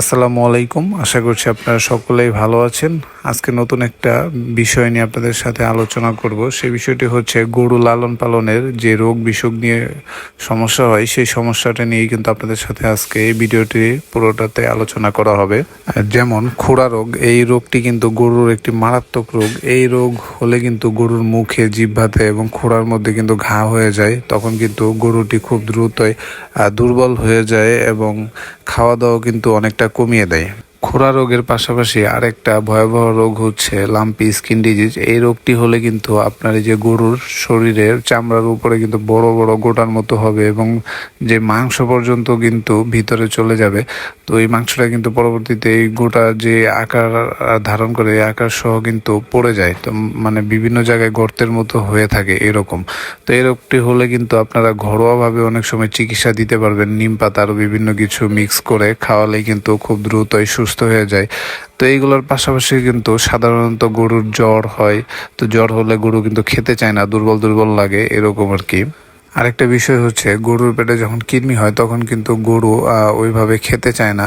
আসসালামু আলাইকুম। আশা করছি আপনারা সকলেই ভালো আছেন। আজকে নতুন একটা বিষয় নিয়ে আপনাদের সাথে আলোচনা করব। সেই বিষয়টি হচ্ছে গরু লালন পালনের যে রোগ বিসুখ নিয়ে সমস্যা হয়, সেই সমস্যাটা নিয়ে কিন্তু আপনাদের সাথে আজকে এই ভিডিওটি পুরোটাতে আলোচনা করা হবে। যেমন খোড়া রোগ, এই রোগটি কিন্তু গরুর একটি মারাত্মক রোগ। এই রোগ হলে কিন্তু গরুর মুখে জিহ্বাতে এবং খোড়ার মধ্যে কিন্তু ঘা হয়ে যায়। তখন কিন্তু গরুটি খুব দ্রুতই দুর্বল হয়ে যায় এবং খাওয়া দাওয়া কিন্তু অনেকটা কমিয়ে দেয়। খোরা রোগের পাশাপাশি আরেকটা ভয়াবহ রোগ হচ্ছে লাম্পি স্কিন ডিজিজ। এই রোগটি হলে কিন্তু আপনার যে গরুর শরীরের চামড়ার উপরে কিন্তু বড় বড় গোটার মতো হবে এবং যে মাংস পর্যন্ত কিন্তু ভিতরে চলে যাবে। তো এই মাংসটা কিন্তু পরবর্তীতে এই গোটা যে আকার ধারণ করে এই আকার সহ কিন্তু পড়ে যায়। তো মানে বিভিন্ন জায়গায় গর্তের মতো হয়ে থাকে এরকম। তো এই রোগটি হলে কিন্তু আপনারা ঘরোয়াভাবে অনেক সময় চিকিৎসা দিতে পারবেন। নিম পাতা আরও বিভিন্ন কিছু মিক্স করে খাওয়ালেই কিন্তু খুব দ্রুতই সুস্থ হয়ে যায়। তো এইগুলোর পাশাপাশি কিন্তু সাধারণত গরুর জ্বর হয়। তো জ্বর হলে গরু কিন্তু খেতে চায় না, দুর্বল দুর্বল লাগে, এরকম আর কি। আরেকটা বিষয় হচ্ছে গরুর পেটে যখন কৃমি হয়, তখন কিন্তু গরু ওইভাবে খেতে চায় না।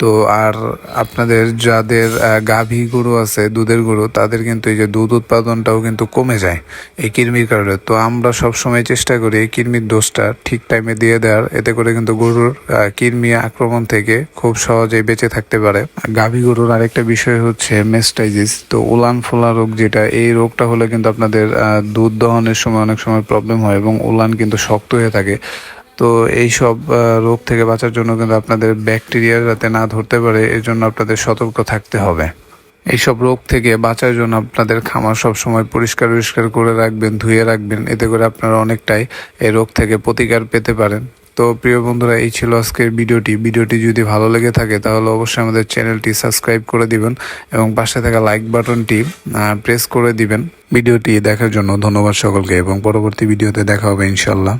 তো আর আপনাদের যাদের গাভী গরু আছে, দুধের গরু, তাদের কিন্তু এই যে দুধ উৎপাদনটাও কিন্তু কমে যায় এই কৃমির কারণে। তো আমরা সব সময় চেষ্টা করি এই কৃমির ডোজটা ঠিক টাইমে দিয়ে দেওয়ার। এতে করে কিন্তু গরুর কৃমি আক্রমণ থেকে খুব সহজেই বেঁচে থাকতে পারে। গাভী গরুর আরেকটা বিষয় হচ্ছে মেস্টাইজিস তো উলান ফোলা রোগ যেটা, এই রোগটা হলে কিন্তু আপনাদের দুধ দহনের সময় অনেক সময় প্রবলেম হয় এবং উলান কিন্তু শক্ত হয়ে থাকে। তো এই সব রোগ থেকে বাঁচার জন্য কিন্তু আপনাদের ব্যাকটেরিয়া যাতে না ধরতে পারে, এর জন্য আপনাদের সতর্ক থাকতে হবে। এইসব রোগ থেকে বাঁচার জন্য আপনাদের খামার সব সময় পরিষ্কার পরিষ্কার করে রাখবেন, ধুয়ে রাখবেন। এতে করে আপনারা অনেকটাই এই রোগ থেকে প্রতিকার পেতে পারেন। তো প্রিয় বন্ধুরা, এই ছিল আজকের ভিডিওটি। ভিডিওটি যদি ভালো লেগে থাকে, তাহলে অবশ্যই আমাদের চ্যানেলটি সাবস্ক্রাইব করে দিবেন এবং পাশে থাকা লাইক বাটনটি প্রেস করে দিবেন। ভিডিওটি দেখার জন্য ধন্যবাদ সকলকে এবং পরবর্তী ভিডিওতে দেখা হবে ইনশাল্লাহ